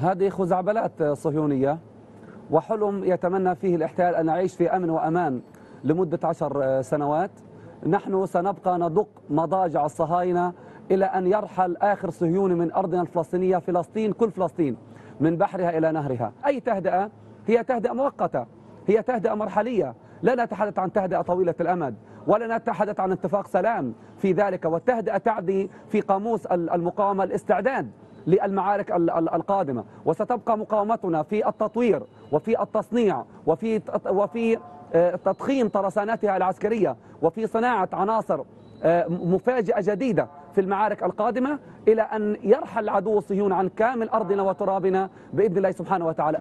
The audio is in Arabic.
هذه خزعبلات صهيونية وحلم يتمنى فيه الاحتلال أن نعيش في أمن وأمان لمدة عشر سنوات. نحن سنبقى ندق مضاجع الصهاينة إلى أن يرحل آخر صهيوني من أرضنا الفلسطينية فلسطين كل فلسطين من بحرها إلى نهرها. أي تهدئة؟ هي تهدئة مؤقتة هي تهدئة مرحلية. لا نتحدث عن تهدئة طويلة الأمد ولا نتحدث عن اتفاق سلام في ذلك. والتهدئة تعدي في قاموس المقاومة الاستعداد. للمعارك القادمة. وستبقى مقاومتنا في التطوير وفي التصنيع وفي وفي تضخيم طرساناتها العسكرية وفي صناعة عناصر مفاجئة جديدة في المعارك القادمة إلى أن يرحل العدو الصهيوني عن كامل أرضنا وترابنا بإذن الله سبحانه وتعالى.